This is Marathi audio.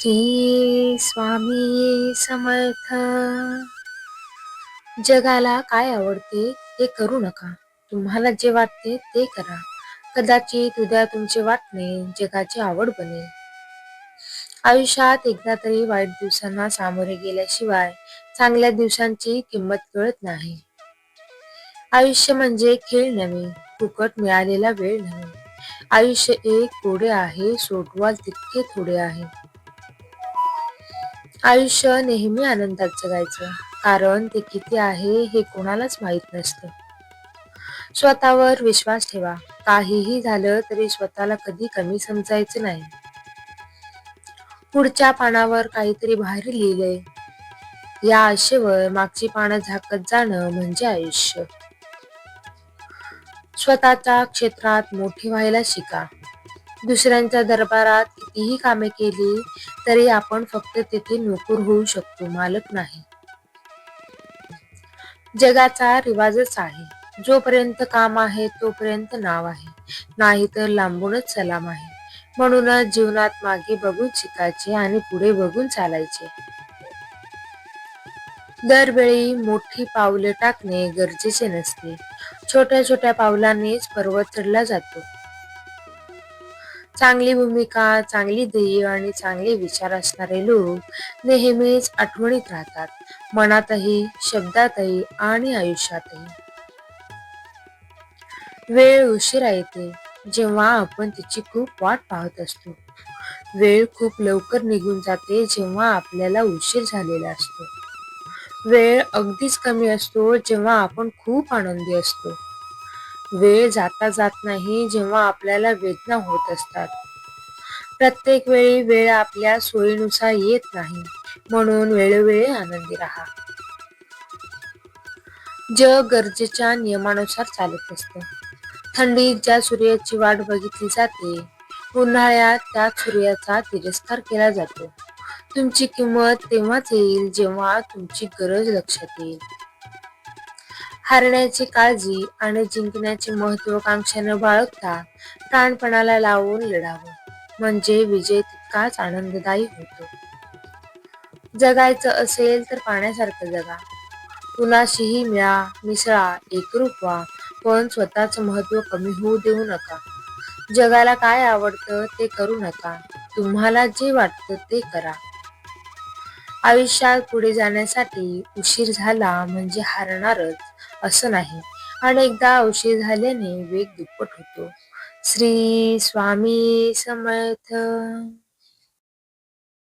श्री स्वामी समर्थ. जगाला काय आवडते ते करू नका. तुम्हाला जे वाटते ते करा. कदाचित उद्या तुमचे वाटणे जगाची आवड बनेल. आयुष्यात एकदा तरी वाईट दिवसांना सामोरे गेल्याशिवाय चांगल्या दिवसांची किंमत कळत नाही. आयुष्य म्हणजे खेळ नव्हे फुकट मिळालेला वेळ नव्हे. आयुष्य एक कोडे आहे सोडवाल तितके थोडे आहे. आयुष्य नेहमी आनंदात जगायचं. कारण ते किती आहे हे कोणालाच माहीत नसतं. स्वतःवर विश्वास ठेवा. काहीही झालं तरी स्वतःला कधी कमी समजायचं नाही. पुढच्या पानावर काहीतरी बाहेर लिहिलंय. या आशेवर मागची पानं झाकत जाणं म्हणजे आयुष्य. स्वतःच्या क्षेत्रात मोठी व्हायला शिका. दुसऱ्यांच्या दरबारात कितीही कामे केली तरी आपण फक्त तेथे नोकर होऊ शकतो मालक नाही. जगाचा रिवाजच आहे जोपर्यंत काम आहे तोपर्यंत नाव आहे. नाही तर लांबूनच सलाम आहे. म्हणूनच जीवनात मागे बघून शिकायचे आणि पुढे बघून चालायचे. दरवेळी मोठी पावले टाकणे गरजेचे नसते. छोट्या छोट्या पावलांनीच पर्वत चढला जातो. चांगली भूमिका चांगली ध्येय आणि चांगले विचार असणारे लोक नेहमीच आठवणीत राहतात. मनातही शब्दातही आणि आयुष्यातही. वेळ उशिरा येते जेव्हा आपण तिची खूप वाट पाहत असतो. वेळ खूप लवकर निघून जाते जेव्हा आपल्याला उशीर झालेला असतो. वेळ अगदीच कमी असतो जेव्हा आपण खूप आनंदी असतो. वेळ जाता जात नाही जेव्हा आपल्याला वेदना होत असतात. प्रत्येक वेळी वेळ आपल्या सोयीनुसार येत नाही म्हणून वेळोवेळी आनंदी राहा. जग गरजेच्या नियमानुसार चालत असतं. थंडीत ज्या सूर्याची वाट बघितली जाते उन्हाळ्यात त्या सूर्याचा तिरस्कार केला जातो. तुमची किंमत तेव्हाच येईल जेव्हा तुमची गरज लक्षात येईल. हरण्याची काळजी आणि जिंकण्याची महत्वाकांक्षा न बाळगता प्राणपणाला लावून लढावं. म्हणजे विजय तितकाच आनंददायी होतो. जगायचं असेल तर पाण्यासारखं जगा. कुणाशीही मिळा मिसळा एकरूप व्हा पण स्वतःचं महत्त्व कमी होऊ देऊ नका. जगाला काय आवडतं ते करू नका. तुम्हाला जे वाटतं ते करा. आयुष्यात पुढे जाण्यासाठी उशीर झाला म्हणजे हारणारच असं नाही. अनेकदा उशीर झाल्याने वेग दुप्पट होतो. श्री स्वामी समर्थ.